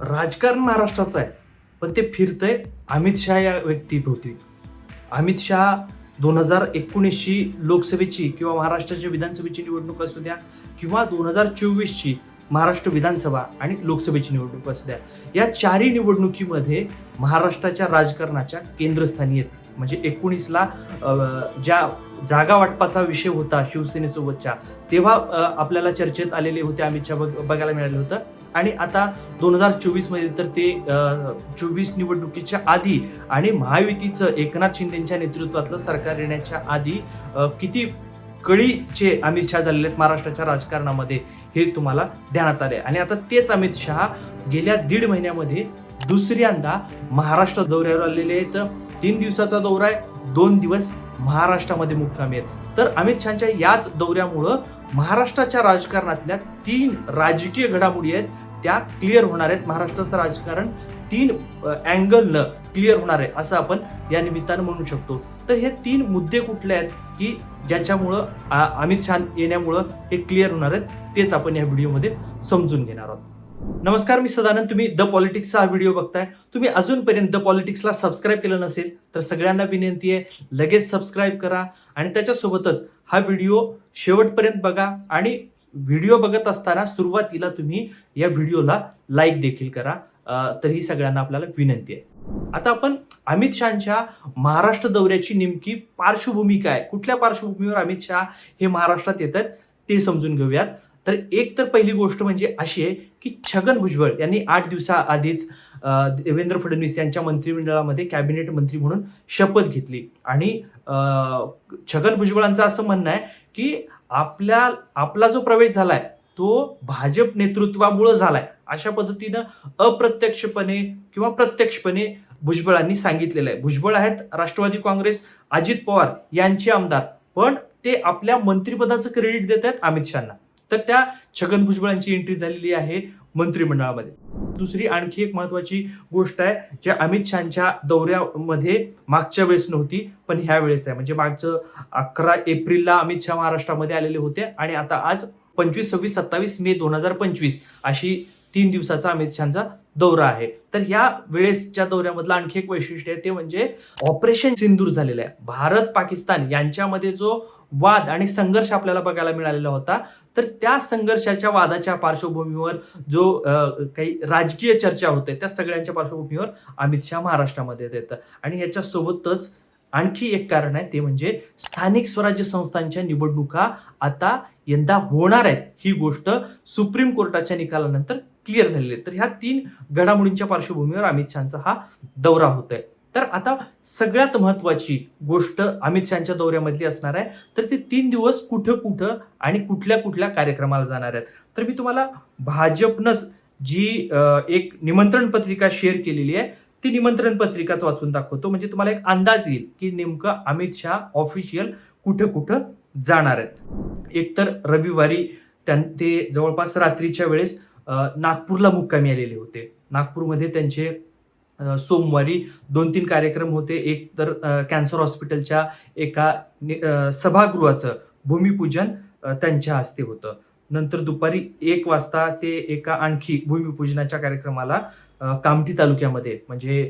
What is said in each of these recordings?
राजकारण महाराष्ट्राचं आहे. पण ते फिरतंय अमित शहा या व्यक्तीभोवती. अमित शहा दोन हजार एकोणीसची लोकसभेची किंवा महाराष्ट्राच्या विधानसभेची निवडणूक असू द्या किंवा दोन हजार चोवीसची महाराष्ट्र विधानसभा आणि लोकसभेची निवडणूक असू द्या. या चारही निवडणुकीमध्ये महाराष्ट्राच्या राजकारणाच्या केंद्रस्थानी आहेत. म्हणजे एकोणीसला ज्या जागा वाटपाचा विषय होता शिवसेनेसोबतच्या तेव्हा आपल्याला चर्चेत आलेले होते अमित शहा बघ- बघायला मिळालं होतं. आणि आता दोन हजार चोवीसमध्ये तर ते चोवीस निवडणुकीच्या आधी आणि महायुतीचं एकनाथ शिंदेच्या नेतृत्वातलं सरकार येण्याच्या आधी किती कळीचे अमित शहा झालेले आहेत महाराष्ट्राच्या राजकारणामध्ये हे तुम्हाला ध्यानात आले आणि आता तेच अमित शहा गेल्या दीड महिन्यामध्ये दुसऱ्यांदा महाराष्ट्र दौऱ्यावर आलेले आहेत. तीन दिवसाचा दौरा आहे दोन दिवस महाराष्ट्रामध्ये मुक्कामी आहेत. तर अमित शहाच्या याच दौऱ्यामुळं महाराष्ट्राच्या राजकारणातल्या तीन राजकीय घडामोडी आहेत त्या क्लिअर होणार आहेत. महाराष्ट्राचं राजकारण तीन अँगलनं क्लिअर होणार आहे असं आपण या निमित्तानं म्हणू शकतो. तर हे तीन मुद्दे कुठले आहेत की ज्याच्यामुळं अमित शहा येण्यामुळं हे क्लिअर होणार आहेत तेच आपण या व्हिडिओमध्ये समजून घेणार आहोत. नमस्कार मी सदानंद तुम्ही द पॉलिटिक्सचा हा व्हिडिओ बघताय. तुम्ही अजूनपर्यंत द पॉलिटिक्सला सबस्क्राईब केलं नसेल तर सगळ्यांना विनंती आहे लगेच सबस्क्राईब करा आणि त्याच्यासोबतच हा व्हिडिओ शेवटपर्यंत बघा आणि व्हिडिओ बघत असताना सुरुवातीला तुम्ही या व्हिडिओला लाईक देखील करा. तर ही सगळ्यांना आपल्याला विनंती आहे. आता आपण अमित शहाच्या महाराष्ट्र दौऱ्याची नेमकी पार्श्वभूमी काय कुठल्या पार्श्वभूमीवर अमित शहा हे महाराष्ट्रात येत आहेत ते समजून घेऊयात. तर एक तर पहिली गोष्ट म्हणजे अशी आहे की छगन भुजबळ यांनी आठ दिवसाआधीच देवेंद्र फडणवीस यांच्या मंत्रिमंडळामध्ये कॅबिनेट मंत्री म्हणून शपथ घेतली. आणि छगन भुजबळांचं असं म्हणणं आहे की आपल्या आपला जो प्रवेश झालाय तो भाजप नेतृत्वामुळं झालाय. अशा पद्धतीनं अप्रत्यक्षपणे किंवा प्रत्यक्षपणे भुजबळांनी सांगितलेलं आहे. भुजबळ आहेत राष्ट्रवादी काँग्रेस अजित पवार यांचे आमदार. पण ते आपल्या मंत्रिपदाचं क्रेडिट देत आहेत अमित शहाना. तर त्या छगन भुजबळांची एंट्री झालेली आहे मंत्रिमंडळामध्ये. दुसरी आणखी एक महत्वाची गोष्ट आहे जे अमित शहाच्या दौऱ्यामध्ये मागच्या वेळेस नव्हती पण ह्या वेळेस आहे. म्हणजे मागचं अकरा एप्रिलला अमित शहा महाराष्ट्रामध्ये आलेले होते आणि आता आज पंचवीस सव्वीस सत्तावीस मे दोन हजार पंचवीस अशी तीन दिवसाचा अमित शहाचा दौरा आहे. तर ह्या वेळेसच्या दौऱ्यामधलं आणखी एक वैशिष्ट्य आहे ते म्हणजे ऑपरेशन सिंदूर झालेलं आहे. भारत पाकिस्तान यांच्यामध्ये जो वाद आणि संघर्ष आपल्याला बघायला मिळालेला होता. तर त्या संघर्षाच्या वादाच्या पार्श्वभूमीवर जो काही राजकीय चर्चा होते त्या सगळ्यांच्या पार्श्वभूमीवर अमित शहा महाराष्ट्रामध्ये येतं. आणि याच्यासोबतच आणखी एक कारण आहे ते म्हणजे स्थानिक स्वराज्य संस्थांच्या निवडणुका आता यंदा होणार आहेत. ही गोष्ट सुप्रीम कोर्टाच्या निकालानंतर क्लिअर झालेली आहे. तर ह्या तीन घडामोडींच्या पार्श्वभूमीवर अमित शहाचा हा दौरा होतोय. तर आता सगळ्यात महत्वाची गोष्ट अमित शहाच्या दौऱ्यामधली असणार आहे. तर ते तीन दिवस कुठं कुठं आणि कुठल्या कुठल्या कार्यक्रमाला जाणार आहेत. तर मी तुम्हाला भाजपनंच जी एक निमंत्रण पत्रिका शेअर केलेली आहे ती निमंत्रण पत्रिकाच वाचून दाखवतो. म्हणजे तुम्हाला एक अंदाज येईल की नेमकं अमित शहा ऑफिशियल कुठं कुठं जाणार आहेत. एकतर रविवारी त्यां ते जवळपास रात्रीच्या वेळेस नागपूरला मुक्कामी आलेले होते. नागपूरमध्ये त्यांचे सोमवारी दोन तीन कार्यक्रम होते. एक तर कॅन्सर हॉस्पिटलच्या एका सभागृहाचं भूमिपूजन त्यांच्या हस्ते होतं. नंतर दुपारी एक वाजता ते एका आणखी भूमिपूजनाच्या कार्यक्रमाला कामठी तालुक्यामध्ये म्हणजे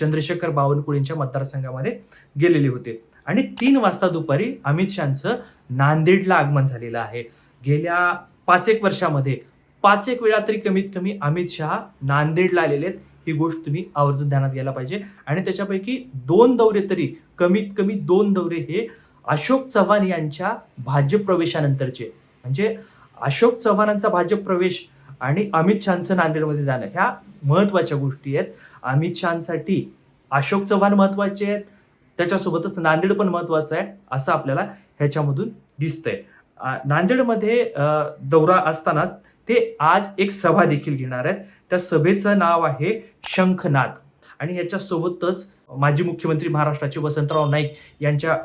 चंद्रशेखर बावनकुळेंच्या मतदारसंघामध्ये गेलेले होते. आणि तीन वाजता दुपारी अमित शहाचं नांदेडला आगमन झालेलं आहे. गेल्या पाच एक वर्षामध्ये पाच एक वेळा तरी कमीत कमी अमित शहा नांदेडला आलेले आहेत. ही गोष्ट तुम्ही आवर्जून ध्यानात घ्यायला पाहिजे. आणि त्याच्यापैकी दोन दौरे तरी कमीत कमी दोन दौरे हे अशोक चव्हाण यांच्या भाजप प्रवेशानंतरचे. म्हणजे अशोक चव्हाणांचा भाजप प्रवेश आणि अमित शहाचं नांदेडमध्ये जाणं ह्या महत्त्वाच्या गोष्टी आहेत. अमित शहासाठी अशोक चव्हाण महत्त्वाचे आहेत. त्याच्यासोबतच नांदेड पण महत्वाचं आहे असं आपल्याला ह्याच्यामधून दिसतंय. नांदेडमध्ये दौरा असतानाच ते आज एक सभा देखील घेणार आहेत. त्या सभेचं नाव आहे शंखनाद. आणि याच्यासोबतच माजी मुख्यमंत्री महाराष्ट्राचे वसंतराव नाईक यांच्या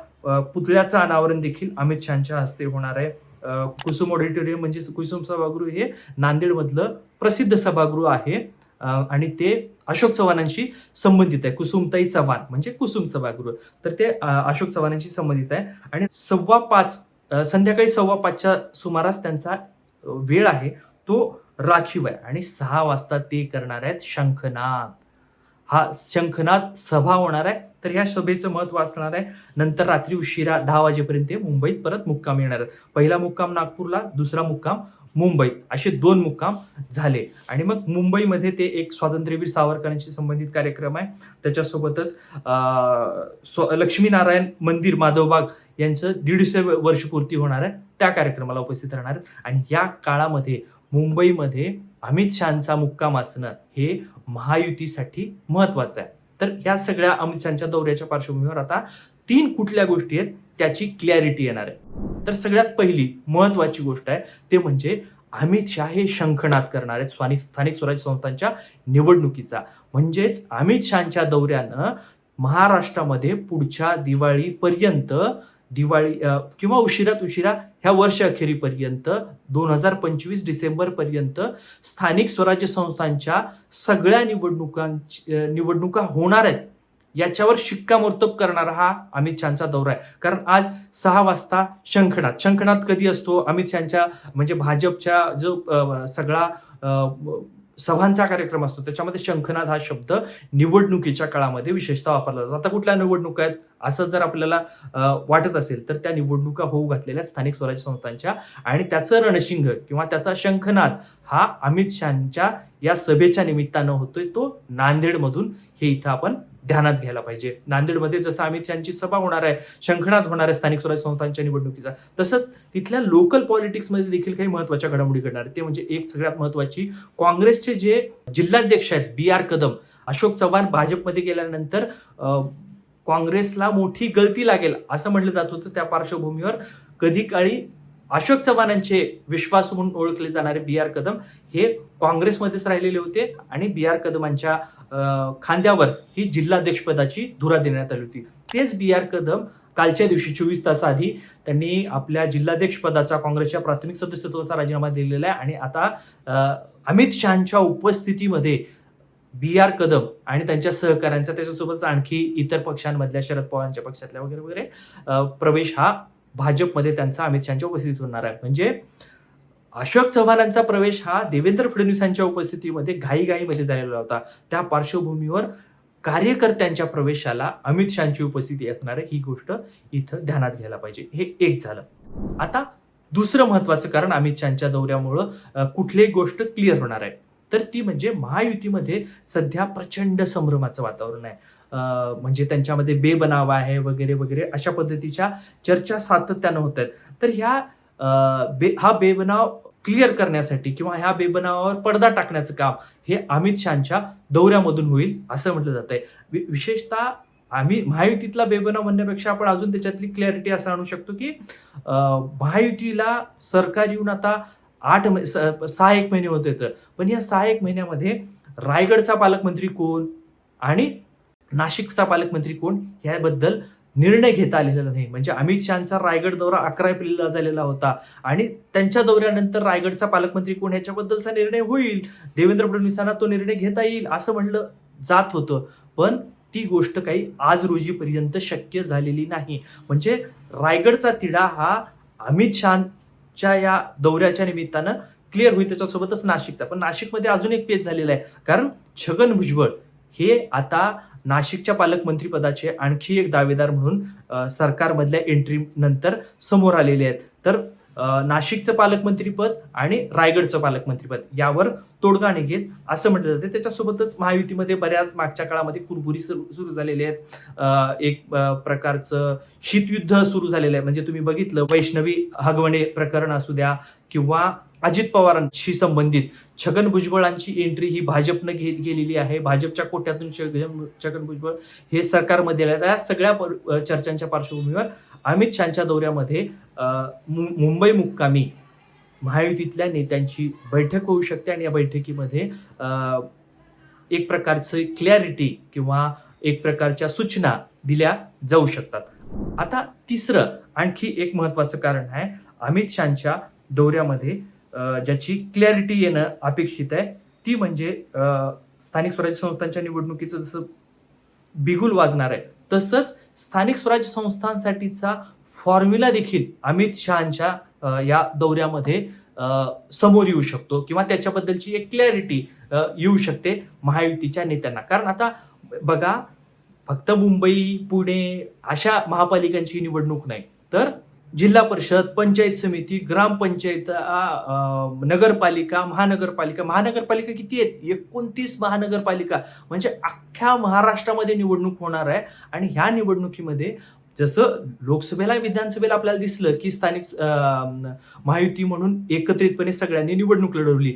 पुतळ्याचं अनावरण देखील अमित शहाच्या हस्ते होणार आहे. कुसुम ऑडिटोरियम म्हणजे कुसुम सभागृह हे नांदेडमधलं प्रसिद्ध सभागृह आहे. आणि ते अशोक चव्हाणांशी संबंधित आहे. कुसुमताई चव्हाण म्हणजे कुसुम सभागृह. तर ते अशोक चव्हाणांशी संबंधित आहे. आणि सव्वा पाच संध्याकाळी सव्वा पाचच्या सुमारास त्यांचा वेळ आहे. तो राखीव आहे. आणि सहा वाजता ते करणार आहेत शंखनाद. हा शंखनाद सभा होणार आहे. तर ह्या सभेचं महत्त्व असणार आहे. नंतर रात्री उशिरा दहा वाजेपर्यंत ते मुंबईत परत मुक्काम येणार आहेत. पहिला मुक्काम नागपूरला दुसरा मुक्काम मुंबईत. असे दोन मुक्काम झाले. आणि मग मुंबईमध्ये ते एक स्वातंत्र्यवीर सावरकरांशी संबंधित कार्यक्रम आहे. त्याच्यासोबतच स्व लक्ष्मीनारायण मंदिर माधवबाग यांचं दीडशे वर्षपूर्ती होणार आहे. त्या कार्यक्रमाला उपस्थित राहणार आहेत. आणि या काळामध्ये मुंबईमध्ये अमित शहाचा मुक्काम असणं हे महायुतीसाठी महत्वाचं आहे. तर ह्या सगळ्या अमित शहाच्या दौऱ्याच्या पार्श्वभूमीवर आता तीन कुठल्या गोष्टी आहेत त्याची क्लॅरिटी येणार आहे. तर सगळ्यात पहिली महत्वाची गोष्ट आहे ते म्हणजे अमित शहा हे शंखनाद करणार आहेत स्थानिक स्थानिक स्वराज्य संस्थांच्या निवडणुकीचा. म्हणजेच अमित शहाच्या दौऱ्यानं महाराष्ट्रामध्ये पुढच्या दिवाळीपर्यंत दिवाळी किंवा उशिरात उशिरा ह्या वर्ष अखेरीपर्यंत दोन हजार पंचवीस डिसेंबरपर्यंत स्थानिक स्वराज्य संस्थांच्या सगळ्या निवडणुकांची निवडणुका होणार आहेत. याच्यावर शिक्कामोर्तब करणारा हा अमित शहाचा दौरा आहे. कारण आज सहा वाजता शंखणात शंखणात कधी असतो? अमित शहाच्या म्हणजे भाजपच्या जो सगळा सभांचा कार्यक्रम असतो. त्याच्यामध्ये शंखनाद हा शब्द निवडणुकीच्या काळामध्ये विशेषतः वापरला जातो. आता कुठल्या निवडणुका आहेत असं जर आपल्याला वाटत असेल तर त्या निवडणुका होऊ घातलेल्या स्थानिक स्वराज्य संस्थांच्या आणि त्याचं रणशिंग किंवा त्याचा शंखनाद हा अमित शहाच्या या सभेच्या निमित्तानं होतोय. तो नांदेडमधून हे इथं आपण ध्यानात घ्यायला पाहिजे. नांदेडमध्ये जसं आम्ही त्यांची सभा होणार आहे शंखनाद होणार आहे स्थानिक स्वराज्य संस्थांच्या निवडणुकीचा तसंच तिथल्या लोकल पॉलिटिक्समध्ये देखील काही महत्त्वाच्या घडामोडी घडणार आहेत. ते म्हणजे एक सगळ्यात महत्वाची काँग्रेसचे जे जिल्हाध्यक्ष आहेत बी आर कदम अशोक चव्हाण भाजपमध्ये गेल्यानंतर काँग्रेसला मोठी गळती लागेल असं म्हटलं जात होतं त्या पार्श्वभूमीवर. कधी काळी अशोक चव्हाणांचे विश्वास म्हणून ओळखले जाणारे बी आर कदम हे काँग्रेसमध्येच राहिलेले होते आणि बी आर कदमांच्या खांद्यावर ही जिल्हाध्यक्षपदाची धुरा देण्यात आली होती. तेच बी आर कदम कालच्या दिवशी चोवीस तास आधी त्यांनी आपल्या जिल्हाध्यक्षपदाचा काँग्रेसच्या प्राथमिक सदस्यत्वाचा राजीनामा दिलेला आहे आणि आता अमित शहाच्या उपस्थितीमध्ये बी आर कदम आणि त्यांच्या सहकाऱ्यांचा त्याच्यासोबतच आणखी इतर पक्षांमधल्या शरद पवारांच्या पक्षातल्या वगैरे वगैरे प्रवेश हा भाजपमध्ये त्यांचा अमित शहाच्या उपस्थितीत होणार आहे. म्हणजे अशोक चव्हाणांचा प्रवेश हा देवेंद्र फडणवीसांच्या उपस्थितीमध्ये घाईघाईमध्ये झालेला होता. त्या पार्श्वभूमीवर कार्यकर्त्यांच्या प्रवेशाला अमित शहाची उपस्थिती असणार आहे. ही गोष्ट इथं ध्यानात घ्यायला पाहिजे. हे एक झालं. आता दुसरं महत्वाचं कारण अमित शहाच्या दौऱ्यामुळं कुठलीही गोष्ट क्लिअर होणार आहे. तर ती म्हणजे महायुतीमध्ये सध्या प्रचंड संभ्रमाचं वातावरण आहे. म्हणजे त्यांच्यामध्ये बेबनाव आहे वगैरे वगैरे अशा पद्धतीच्या चर्चा सातत्यानं होत आहेत. तर ह्या बे हा बेबनाव क्लिअर करण्यासाठी किंवा ह्या बेबनावावर पडदा टाकण्याचं काम हे अमित शहाच्या दौऱ्यामधून होईल असं म्हटलं जात आहे विशेषतः आम्ही महायुतीतला बेबनाव म्हणण्यापेक्षा आपण अजून त्याच्यातली क्लॅरिटी असं आणू शकतो की महायुतीला सरकार येऊन आता आठ महि- स- सहा एक महिने होते तर पण या सहा एक महिन्यामध्ये रायगडचा पालकमंत्री कोण आणि नाशिकचा पालकमंत्री कोण? याबद्दल निर्णय घेता आलेला नाही. म्हणजे अमित शहाचा रायगड दौरा अकरा एप्रिलला झालेला होता. आणि त्यांच्या दौऱ्यानंतर रायगडचा पालकमंत्री कोण? ह्याच्याबद्दलचा निर्णय होईल. देवेंद्र फडणवीसांना तो निर्णय घेता येईल असं म्हणलं जात होतं. पण ती गोष्ट काही आज रोजीपर्यंत शक्य झालेली नाही. म्हणजे रायगडचा तिढा हा अमित शहाच्या या दौऱ्याच्या निमित्तानं क्लिअर होईल त्याच्यासोबतच नाशिकचा. पण नाशिकमध्ये अजून एक पेच झालेला आहे. कारण छगन भुजबळ हे आता नाशिकच्या पालकमंत्रीपदाचे आणखी एक दावेदार म्हणून सरकारमधल्या एंट्री नंतर समोर आलेले आहेत. तर नाशिकचं पालकमंत्रीपद आणि रायगडचं पालकमंत्रीपद यावर तोडगा निघेल असं म्हटलं जाते. त्याच्यासोबतच महायुतीमध्ये बऱ्याच मागच्या काळामध्ये कुरबुरी सुरू सुरू झालेली आहेत. एक प्रकारचं शीतयुद्ध सुरू झालेलं आहे. म्हणजे तुम्ही बघितलं वैष्णवी हगवणे प्रकरण असू द्या किंवा अजित पवारांशी संबंधित. छगन भुजबळांची एंट्री ही भाजपनं घेत गेलेली आहे. भाजपच्या कोट्यातून छगन छगन भुजबळ हे सरकारमध्ये आले या सगळ्या चर्चांच्या पार्श्वभूमीवर अमित शहाच्या दौऱ्यामध्ये मु- मुंबई मुक्कामी महायुतीतल्या नेत्यांची बैठक होऊ शकते आणि या बैठकीमध्ये एक प्रकारचं क्लॅरिटी किंवा एक प्रकारच्या सूचना दिल्या जाऊ शकतात. आता तिसरं आणखी एक महत्वाचं कारण आहे अमित शहाच्या दौऱ्यामध्ये ज्याची क्लॅरिटी येणं अपेक्षित आहे ती म्हणजे स्थानिक स्वराज्य संस्थांच्या निवडणुकीचं जसं बिगुल वाजणार आहे तसंच स्थानिक स्वराज्य संस्थांसाठीचा फॉर्म्युला देखील अमित शहाच्या या दौऱ्यामध्ये समोर येऊ शकतो किंवा त्याच्याबद्दलची एक क्लॅरिटी येऊ शकते महायुतीच्या नेत्यांना. कारण आता बघा फक्त मुंबई पुणे अशा महापालिकांची निवडणूक नाही तर जिल्हा परिषद पंचायत समिती ग्रामपंचायत नगरपालिका महानगरपालिका. महानगरपालिका किती आहेत? एकोणतीस महानगरपालिका. म्हणजे अख्ख्या महाराष्ट्रामध्ये निवडणूक होणार आहे. आणि ह्या निवडणुकीमध्ये जसं लोकसभेला विधानसभेला आपल्याला दिसलं की स्थानिक महायुती म्हणून एकत्रितपणे सगळ्यांनी निवडणूक लढवली.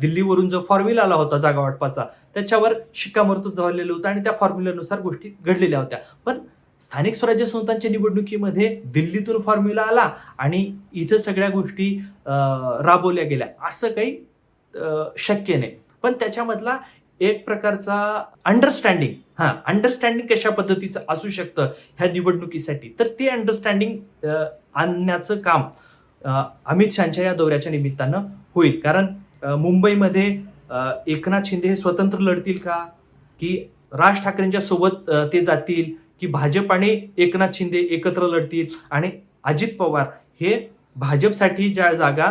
दिल्लीवरून जो फॉर्म्युला आला होता जागा वाटपाचा त्याच्यावर शिक्कामोर्तब झालेलं होतं आणि त्या फॉर्म्युल्यानुसार गोष्टी घडलेल्या होत्या. पण स्थानिक स्वराज्य संस्थांच्या निवडणुकीमध्ये दिल्लीतून फॉर्म्युला आला आणि इथं सगळ्या गोष्टी राबवल्या गेल्या. असं काही शक्य नाही. पण त्याच्यामधला एक प्रकारचा अंडरस्टँडिंग हा अंडरस्टँडिंग कशा पद्धतीचं असू शकतं ह्या निवडणुकीसाठी? तर ते अंडरस्टँडिंग आणण्याचं काम अमित शहाच्या या दौऱ्याच्या निमित्तानं होईल. कारण मुंबईमध्ये एकनाथ शिंदे हे स्वतंत्र लढतील का? की राज ठाकरेंच्या सोबत ते जातील? की भाजप आणि एकनाथ शिंदे एकत्र लढतील आणि अजित पवार हे भाजपसाठी ज्या जागा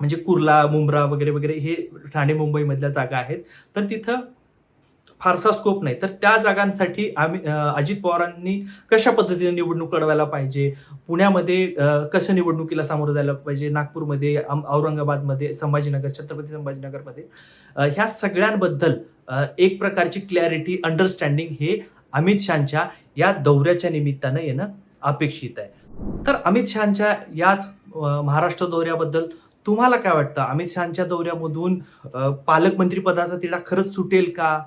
म्हणजे कुर्ला मुंब्रा वगैरे वगैरे हे ठाणे मुंबईमधल्या जागा आहेत. तर तिथं फारसा स्कोप नाही. तर त्या जागांसाठी आम्ही अजित पवारांनी कशा पद्धतीने निवडणूक लढवायला पाहिजे? पुण्यामध्ये कसं निवडणुकीला सामोरं जायला पाहिजे? नागपूरमध्ये औरंगाबादमध्ये संभाजीनगर छत्रपती संभाजीनगरमध्ये? ह्या सगळ्यांबद्दल एक प्रकारची क्लॅरिटी अंडरस्टँडिंग हे अमित शहाच्या या दौऱ्याच्या निमित्तानं येणं अपेक्षित आहे. तर अमित शहाच्या याच महाराष्ट्र दौऱ्याबद्दल तुम्हाला काय वाटतं? अमित शहाच्या दौऱ्यामधून पालकमंत्रीपदाचा तिला तिढा खरंच सुटेल का?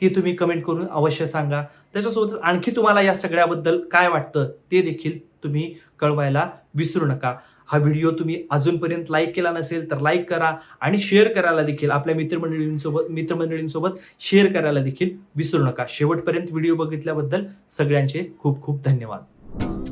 ते तुम्ही कमेंट करून अवश्य सांगा. त्याच्यासोबतच आणखी तुम्हाला या सगळ्याबद्दल काय वाटतं ते देखील तुम्ही कळवायला विसरू नका. हा व्हिडिओ तुम्ही अजूनपर्यंत लाईक केला नसेल तर लाईक करा आणि शेअर करायला देखील आपल्या मित्रमंडळींसोबत मित्रमंडळींसोबत शेअर करायला देखील विसरू नका. शेवटपर्यंत व्हिडिओ बघितल्याबद्दल सगळ्यांचे खूप खूप धन्यवाद.